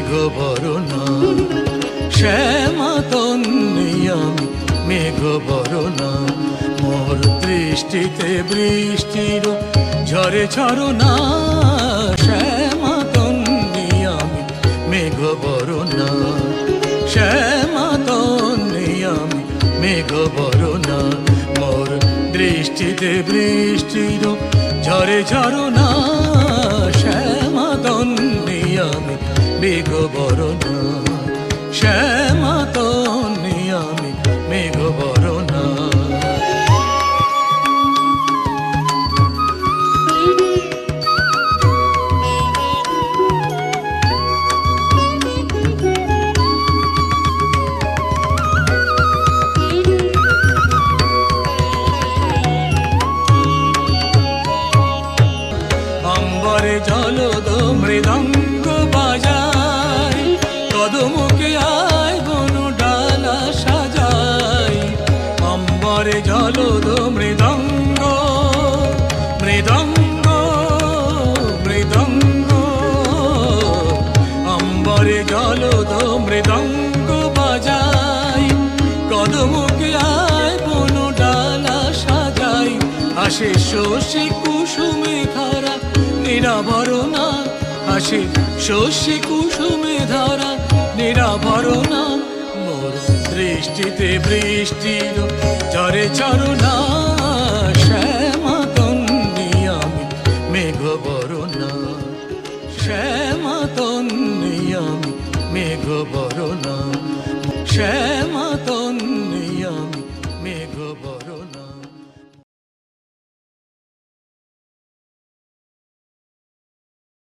মেঘবরণ শ্যামাতন্নি আমি মেঘবরণ মোর দৃষ্টিতে বৃষ্টির ঝরে ঝরনা শ্যামাতন্নি আমি মেঘবরণ শ্যামাতন্নি আমি মেঘবরণ মোর দৃষ্টিতে বৃষ্টির ঝরে ঝরনা মেঘ বরণা শ্যামা আমি মেঘ বরণা জলদ মৃদঙ্গ জলদ মৃদঙ্গ মৃদঙ্গ মৃদঙ্গ। অম্বরে জলদ মৃদঙ্গ বাজাই কদমুকে আয় ডালা সাজাই। আসে শশী কুসুমে ধারা নিরাভরণা আসে শশী কুসুমে ধারা নিরাভরণা মোর বৃষ্টিতে বৃষ্টি চরে চরণা শ্যামাতন্নি আমি, মেঘ বরণা। শ্যামাতন্নি আমি, মেঘ বরণা। শ্যামাতন্নি আমি, মেঘ বরণা।